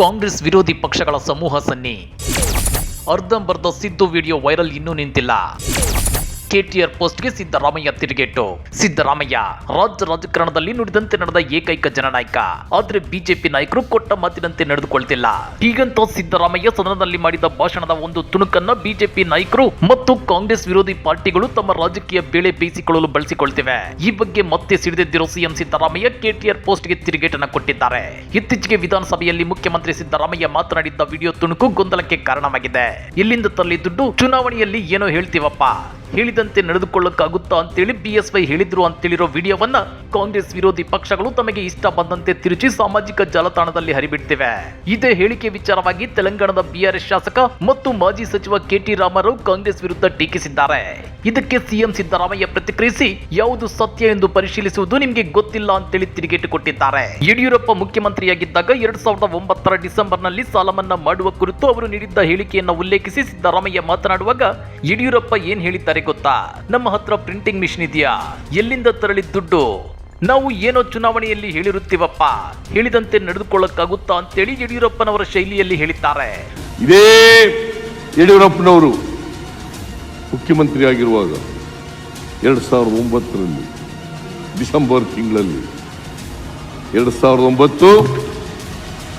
ಕಾಂಗ್ರೆಸ್ ವಿರೋಧಿ ಪಕ್ಷಗಳ ಸಮೂಹ ಸನ್ನಿ. ಅರ್ಧಂಬರ್ಧ ಸಿದ್ದು ವಿಡಿಯೋ ವೈರಲ್ ಇನ್ನೂ ನಿಂತಿಲ್ಲ. ಕೆಟಿಆರ್ ಪೋಸ್ಟ್ಗೆ ಸಿದ್ದರಾಮಯ್ಯ ತಿರುಗೇಟು. ಸಿದ್ದರಾಮಯ್ಯ, ರಾಜ್ಯ ರಾಜಕಾರಣದಲ್ಲಿ ನುಡಿದಂತೆ ನಡೆದ ಏಕೈಕ ಜನನಾಯಕ. ಆದ್ರೆ ಬಿಜೆಪಿ ನಾಯಕರು ಕೊಟ್ಟ ಮಾತಿನಂತೆ ನಡೆದುಕೊಳ್ತಿಲ್ಲ. ಹೀಗಂತ ಸಿದ್ದರಾಮಯ್ಯ ಸದನದಲ್ಲಿ ಮಾಡಿದ ಭಾಷಣದ ಒಂದು ತುಣುಕನ್ನ ಬಿಜೆಪಿ ನಾಯಕರು ಮತ್ತು ಕಾಂಗ್ರೆಸ್ ವಿರೋಧಿ ಪಾರ್ಟಿಗಳು ತಮ್ಮ ರಾಜಕೀಯ ಬೇಳೆ ಬೇಯಿಸಿಕೊಳ್ಳಲು ಬಳಸಿಕೊಳ್ತಿವೆ. ಈ ಬಗ್ಗೆ ಮತ್ತೆ ಸಿಡಿದೆದ್ದಿರೋ ಸಿಎಂ ಸಿದ್ದರಾಮಯ್ಯ ಕೆಟಿಆರ್ ಪೋಸ್ಟ್ಗೆ ತಿರುಗೇಟನ್ನು ಕೊಟ್ಟಿದ್ದಾರೆ. ಇತ್ತೀಚೆಗೆ ವಿಧಾನಸಭೆಯಲ್ಲಿ ಮುಖ್ಯಮಂತ್ರಿ ಸಿದ್ದರಾಮಯ್ಯ ಮಾತನಾಡಿದ್ದ ವಿಡಿಯೋ ತುಣುಕು ಗೊಂದಲಕ್ಕೆ ಕಾರಣವಾಗಿದೆ. ಇಲ್ಲಿಂದ ತಲ್ಲಿ ದುಡ್ಡು ಚುನಾವಣೆಯಲ್ಲಿ ಏನೋ ಹೇಳ್ತೀವಪ್ಪ. ಹೇಳಿದಂತೆ ನಡೆದುಕೊಳ್ಳಕ್ಕಾಗುತ್ತಾ ಅಂತೇಳಿ ಬಿಎಸ್ವೈ ಹೇಳಿದ್ರು ಅಂತೇಳಿರೋ ವಿಡಿಯೋವನ್ನ ಕಾಂಗ್ರೆಸ್ ವಿರೋಧಿ ಪಕ್ಷಗಳು ತಮಗೆ ಇಷ್ಟ ಬಂದಂತೆ ತಿರುಚಿ ಸಾಮಾಜಿಕ ಜಾಲತಾಣದಲ್ಲಿ ಹರಿಬಿಡ್ತಿವೆ. ಇದೇ ಹೇಳಿಕೆ ವಿಚಾರವಾಗಿ ತೆಲಂಗಾಣದ ಬಿಆರ್ಎಸ್ ಶಾಸಕ ಮತ್ತು ಮಾಜಿ ಸಚಿವ ಕೆಟಿ ರಾಮರಾವ್ ಕಾಂಗ್ರೆಸ್ ವಿರುದ್ಧ ಟೀಕಿಸಿದ್ದಾರೆ. ಇದಕ್ಕೆ ಸಿಎಂ ಸಿದ್ದರಾಮಯ್ಯ ಪ್ರತಿಕ್ರಿಯಿಸಿ, ಯಾವುದು ಸತ್ಯ ಎಂದು ಪರಿಶೀಲಿಸುವುದು ನಿಮಗೆ ಗೊತ್ತಿಲ್ಲ ಅಂತೇಳಿ ತಿರುಗೇಟು ಕೊಟ್ಟಿದ್ದಾರೆ. ಯಡಿಯೂರಪ್ಪ ಮುಖ್ಯಮಂತ್ರಿಯಾಗಿದ್ದಾಗ ಎರಡ್ ಸಾವಿರದ ಒಂಬತ್ತರ ಡಿಸೆಂಬರ್ನಲ್ಲಿ ಸಾಲ ಮನ್ನಾ ಮಾಡುವ ಕುರಿತು ಅವರು ನೀಡಿದ್ದ ಹೇಳಿಕೆಯನ್ನು ಉಲ್ಲೇಖಿಸಿ ಸಿದ್ದರಾಮಯ್ಯ ಮಾತನಾಡುವಾಗ, ಯಡಿಯೂರಪ್ಪ ಏನ್ ಹೇಳಿದ್ದಾರೆ ಗೊತ್ತಾ? ನಮ್ಮ ಹತ್ರ ಪ್ರಿಂಟಿಂಗ್ ಮಿಷಿನ್ ಇದೆಯಾ? ಎಲ್ಲಿಂದ ತರಳಿದ ದುಡ್ಡು? ನಾವು ಏನೋ ಚುನಾವಣೆಯಲ್ಲಿ ಹೇಳಿರುತ್ತೀವಪ್ಪ. ಹೇಳಿದಂತೆ ನಡೆದುಕೊಳ್ಳಕ್ಕಾಗುತ್ತಾ ಅಂತೇಳಿ ಯಡಿಯೂರಪ್ಪನವರ ಶೈಲಿಯಲ್ಲಿ ಹೇಳಿದ್ದಾರೆ. ಇದೇ ಯಡಿಯೂರಪ್ಪನವರು ಮುಖ್ಯಮಂತ್ರಿ ಆಗಿರುವಾಗ ಎರಡ್ ಸಾವಿರದ ಒಂಬತ್ತರಲ್ಲಿ, ಡಿಸೆಂಬರ್ ತಿಂಗಳಲ್ಲಿ, ಎರಡ್ ಸಾವಿರದ ಒಂಬತ್ತು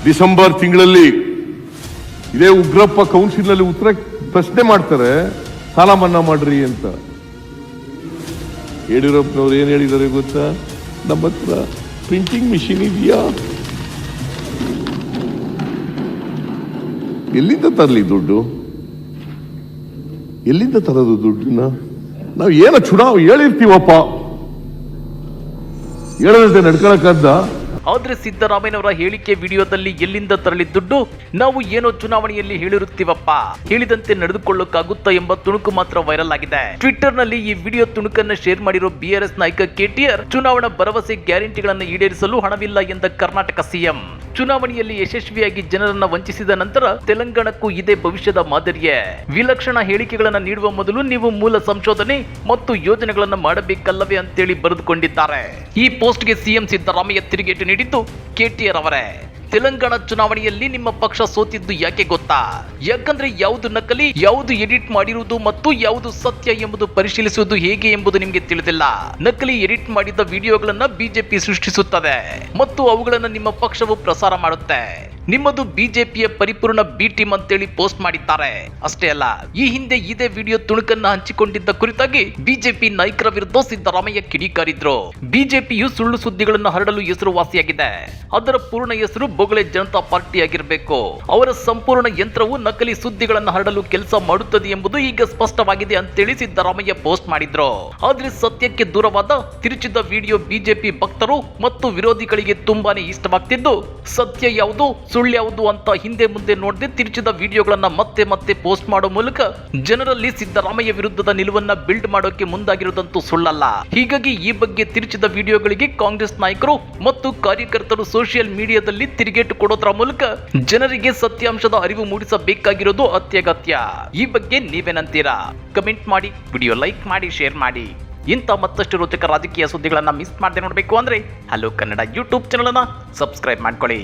ಡಿಸೆಂಬರ್ ತಿಂಗಳಲ್ಲಿ ಇದೇ ಉಗ್ರಪ್ಪ ಕೌನ್ಸಿಲ್ನಲ್ಲಿ ಉತ್ತರ ಪ್ರಶ್ನೆ ಮಾಡ್ತಾರೆ. ಸಾಲ ಮನ್ನಾ ಮಾಡ್ರಿ ಅಂತ. ಯಡಿಯೂರಪ್ಪನವ್ರು ಏನು ಹೇಳಿದ್ದಾರೆ ಗೊತ್ತಾ? ನಮ್ಮ ಹತ್ರ ಪ್ರಿಂಟಿಂಗ್ ಮಿಷಿನ್ ಇದೆಯಾ? ಎಲ್ಲಿಂದ ತರಲಿ ದುಡ್ಡು? ಎಲ್ಲಿಂದ ತರೋದು ದುಡ್ಡನ್ನ? ನಾವು ಏನು ಚುನಾವ್ ಹೇಳಿರ್ತೀವಪ್ಪ? ಹೇಳದಂತೆ ನಡ್ಕೊಳಕ್ಕದ್ದ ಆದ್ರೆ ಸಿದ್ದರಾಮಯ್ಯನವರ ಹೇಳಿಕೆ ವಿಡಿಯೋದಲ್ಲಿ ಎಲ್ಲಿಂದ ತರಲಿ ದುಡ್ಡು? ನಾವು ಏನೋ ಚುನಾವಣೆಯಲ್ಲಿ ಹೇಳಿರುತ್ತೀವಪ್ಪ. ಹೇಳಿದಂತೆ ನಡೆದುಕೊಳ್ಳಕ್ಕಾಗುತ್ತಾ ಎಂಬ ತುಣುಕು ಮಾತ್ರ ವೈರಲ್ ಆಗಿದೆ. ಟ್ವಿಟರ್ನಲ್ಲಿ ಈ ವಿಡಿಯೋ ತುಣುಕನ್ನ ಶೇರ್ ಮಾಡಿರೋ ಬಿಆರ್ಎಸ್ ನಾಯಕ ಕೆಟಿಆರ್ ಚುನಾವಣಾ ಭರವಸೆ ಗ್ಯಾರಂಟಿಗಳನ್ನು ಈಡೇರಿಸಲು ಹಣವಿಲ್ಲ ಎಂದ ಕರ್ನಾಟಕ ಸಿಎಂ ಚುನಾವಣೆಯಲ್ಲಿ ಯಶಸ್ವಿಯಾಗಿ ಜನರನ್ನ ವಂಚಿಸಿದ ನಂತರ ತೆಲಂಗಾಣಕ್ಕೂ ಇದೇ ಭವಿಷ್ಯದ ಮಾದರಿಯೇ. ವಿಲಕ್ಷಣ ಹೇಳಿಕೆಗಳನ್ನ ನೀಡುವ ಮೊದಲು ನೀವು ಮೂಲ ಸಂಶೋಧನೆ ಮತ್ತು ಯೋಜನೆಗಳನ್ನ ಮಾಡಬೇಕಲ್ಲವೇ ಅಂತೇಳಿ ಬರೆದುಕೊಂಡಿದ್ದಾರೆ. ಈ ಪೋಸ್ಟ್ಗೆ ಸಿಎಂ ಸಿದ್ದರಾಮಯ್ಯ ತಿರುಗೇಟು ನೀಡಿದ್ದು ಕೆಟಿಆರ್ ಅವರೇ ತೆಲಂಗಾಣ ಚುನಾವಣೆಯಲ್ಲಿ ನಿಮ್ಮ ಪಕ್ಷ ಸೋತಿದ್ದು ಯಾಕೆ ಗೊತ್ತಾ? ಯಾಕಂದ್ರೆ ಯಾವುದು ನಕಲಿ, ಯಾವುದು ಎಡಿಟ್ ಮಾಡಿರುವುದು ಮತ್ತು ಯಾವುದು ಸತ್ಯ ಎಂಬುದು ಪರಿಶೀಲಿಸುವುದು ಹೇಗೆ ಎಂಬುದು ನಿಮಗೆ ತಿಳಿದಿಲ್ಲ. ನಕಲಿ ಎಡಿಟ್ ಮಾಡಿದ ವಿಡಿಯೋಗಳನ್ನ ಬಿಜೆಪಿ ಸೃಷ್ಟಿಸುತ್ತದೆ ಮತ್ತು ಅವುಗಳನ್ನು ನಿಮ್ಮ ಪಕ್ಷವು ಪ್ರಸಾರ ಮಾಡುತ್ತೆ. ನಿಮ್ಮದು ಬಿಜೆಪಿಯ ಪರಿಪೂರ್ಣ ಬಿ ಟೀಮ್ ಅಂತೇಳಿ ಪೋಸ್ಟ್ ಮಾಡಿದ್ದಾರೆ. ಅಷ್ಟೇ ಅಲ್ಲ, ಈ ಹಿಂದೆ ಇದೇ ವಿಡಿಯೋ ತುಣುಕನ್ನ ಹಂಚಿಕೊಂಡಿದ್ದ ಕುರಿತಾಗಿ ಬಿಜೆಪಿ ನಾಯಕರ ವಿರುದ್ಧ ಸಿದ್ದರಾಮಯ್ಯ ಕಿಡಿಕಾರಿದ್ರು. ಬಿಜೆಪಿಯು ಸುಳ್ಳು ಸುದ್ದಿಗಳನ್ನು ಹರಡಲು ಹೆಸರುವಾಸಿಯಾಗಿದೆ. ಅದರ ಪೂರ್ಣ ಹೆಸರು ಬೊಗಳೆ ಜನತಾ ಪಾರ್ಟಿ ಆಗಿರಬೇಕು. ಅವರ ಸಂಪೂರ್ಣ ಯಂತ್ರವು ನಕಲಿ ಸುದ್ದಿಗಳನ್ನು ಹರಡಲು ಕೆಲಸ ಮಾಡುತ್ತದೆ ಎಂಬುದು ಈಗ ಸ್ಪಷ್ಟವಾಗಿದೆ ಅಂತೇಳಿ ಸಿದ್ದರಾಮಯ್ಯ ಪೋಸ್ಟ್ ಮಾಡಿದ್ರು. ಆದ್ರೆ ಸತ್ಯಕ್ಕೆ ದೂರವಾದ ತಿರುಚಿದ ವಿಡಿಯೋ ಬಿಜೆಪಿ ಭಕ್ತರು ಮತ್ತು ವಿರೋಧಿಗಳಿಗೆ ತುಂಬಾನೇ ಇಷ್ಟವಾಗ್ತಿದ್ದು, ಸತ್ಯ ಯಾವುದು ಸುಳ್ಳು ಯಾವುದು ಅಂತ ಹಿಂದೆ ಮುಂದೆ ನೋಡದೆ ತಿರುಚಿದ ವಿಡಿಯೋಗಳನ್ನ ಮತ್ತೆ ಮತ್ತೆ ಪೋಸ್ಟ್ ಮಾಡೋ ಮೂಲಕ ಜನರಲ್ಲಿ ಸಿದ್ದರಾಮಯ್ಯ ವಿರುದ್ಧದ ನಿಲುವನ್ನ ಬಿಲ್ಡ್ ಮಾಡೋಕೆ ಮುಂದಾಗಿರುವುದಂತೂ ಸುಳ್ಳಲ್ಲ. ಹೀಗಾಗಿ ಈ ಬಗ್ಗೆ ತಿರುಚಿದ ವಿಡಿಯೋಗಳಿಗೆ ಕಾಂಗ್ರೆಸ್ ನಾಯಕರು ಮತ್ತು ಕಾರ್ಯಕರ್ತರು ಸೋಷಿಯಲ್ ಮೀಡಿಯಾದಲ್ಲಿ ತಿರುಗೇಟು ಕೊಡೋದ್ರ ಮೂಲಕ ಜನರಿಗೆ ಸತ್ಯಾಂಶದ ಅರಿವು ಮೂಡಿಸಬೇಕಾಗಿರೋದು ಅತ್ಯಗತ್ಯ. ಈ ಬಗ್ಗೆ ನೀವೇನಂತೀರಾ ಕಮೆಂಟ್ ಮಾಡಿ ವಿಡಿಯೋ ಲೈಕ್ ಮಾಡಿ ಶೇರ್ ಮಾಡಿ. ಇಂಥ ಮತ್ತಷ್ಟು ರೋಚಕ ರಾಜಕೀಯ ಸುದ್ದಿಗಳನ್ನು ಮಿಸ್ ಮಾಡದೆ ನೋಡಬೇಕು ಅಂದರೆ ಹಲೋ ಕನ್ನಡ ಯೂಟ್ಯೂಬ್ ಚಾನಲನ್ನು ಸಬ್ಸ್ಕ್ರೈಬ್ ಮಾಡ್ಕೊಳ್ಳಿ.